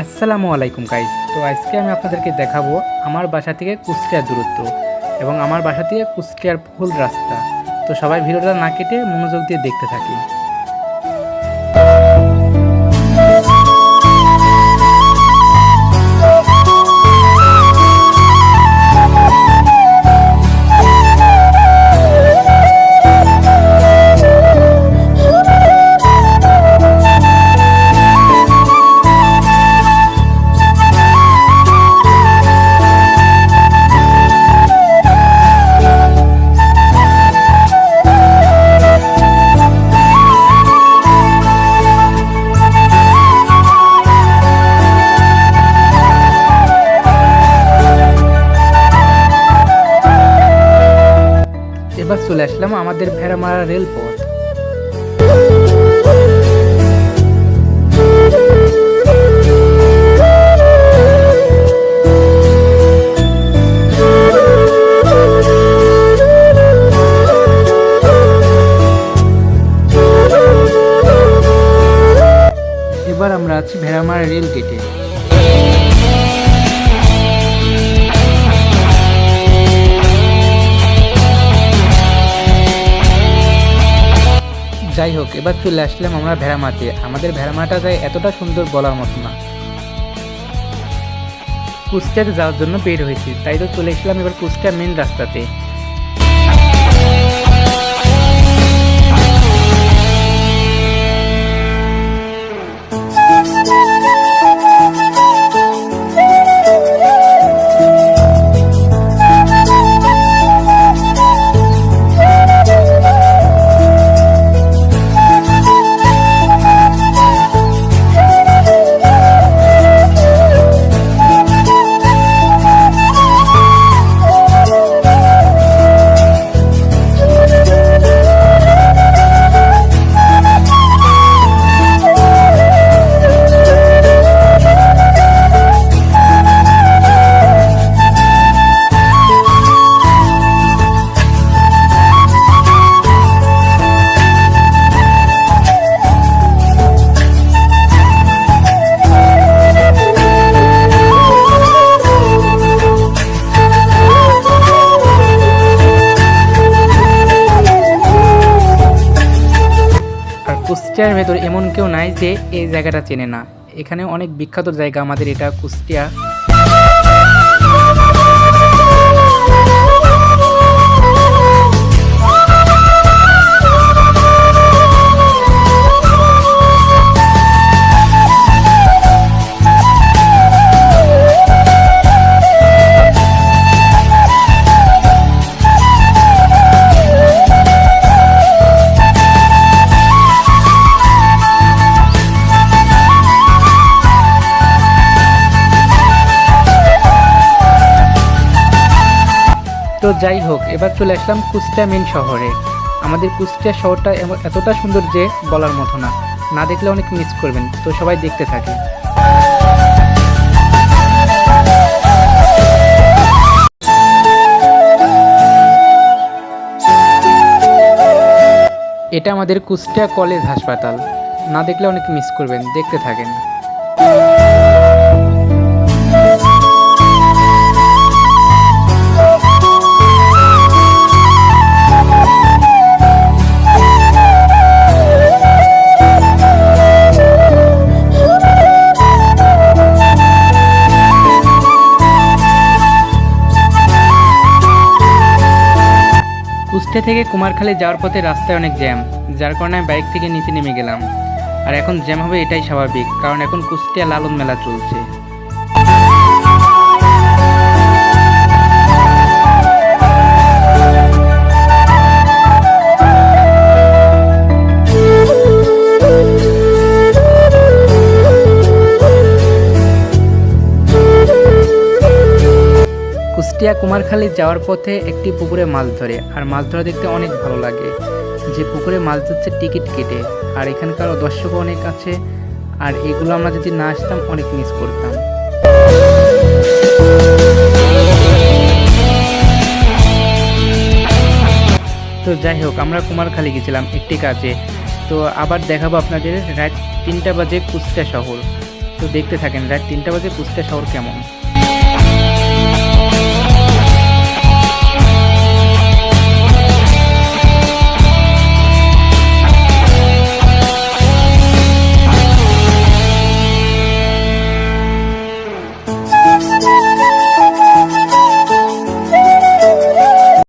আসসালামু আলাইকুম গাইজ তো আজকে আমি আপনাদেরকে দেখাবো আমার বাসা থেকে কুষ্টিয়ার দূরত্ব এবং আমার বাসা থেকে কুষ্টিয়ার ফুল রাস্তা। তো সবাই ভিডিওটা না কেটে মনোযোগ দিয়ে দেখতে থাকি এবার চলে আসলাম আমাদের ভেড়ামারা রেলপথ। এবার আমরা আছি ভেড়ামারা রেল গেটে যাই হোক, এবার চলে আসলাম আমরা ভেড়ামাতে আমাদের ভেড়ামাটা যায় এতটা সুন্দর বলার মতো না। কুষ্টিয়াতে যাওয়ার জন্য বের হয়েছি, তাই তো চলে এসলাম এবার কুষ্টিয়া মেন রাস্তাতে। কুষ্টিয়ার ভেতর এমন কেউ নাই যে এই জায়গাটা চেনে না। এখানে অনেক বিখ্যাত জায়গা আমাদের এটা, কুষ্টিয়া। যাই হোক, এবার চলে আসলাম কুষ্টিয়া মেন শহরে। আমাদের কুষ্টিয়া শহরটা এতটা সুন্দর যে বলার মতো না। না দেখলে অনেক মিস করবেন, তো সবাই দেখতে থাকে এটা আমাদের কুষ্টিয়া কলেজ হাসপাতাল। না দেখলে অনেক মিস করবেন, দেখতে থাকেন। কুষ্টিয়া থেকে কুমারখালী যাওয়ার পথে রাস্তায় অনেক জ্যাম, যার কারণে আমি বাইক থেকে নিচে নেমে গেলাম। আর এখন জ্যাম হবে এটাই স্বাভাবিক, কারণ এখন কুষ্টিয়া লালন মেলা চলছে। কুষ্টিয়া কুমারখালী যাওয়ার পথে একটি পুকুরে মাছ ধরে, আর মাছ ধরা দেখতে অনেক ভালো লাগে। যে পুকুরে মাছ ধরছে টিকিট কেটে, আর এখানকার দর্শকও অনেক আছে, আর এগুলো আমরা যদি না আসতাম, অনেক মিস করতাম। তো যাই হোক, আমরা কুমারখালী গেছিলাম একটি কাজে। তো আবার দেখাবো আপনাদের, রাত তিনটা বাজে কুষ্টিয়া শহর। তো দেখতে থাকেন, রাত তিনটা বাজে কুষ্টিয়া শহর কেমন?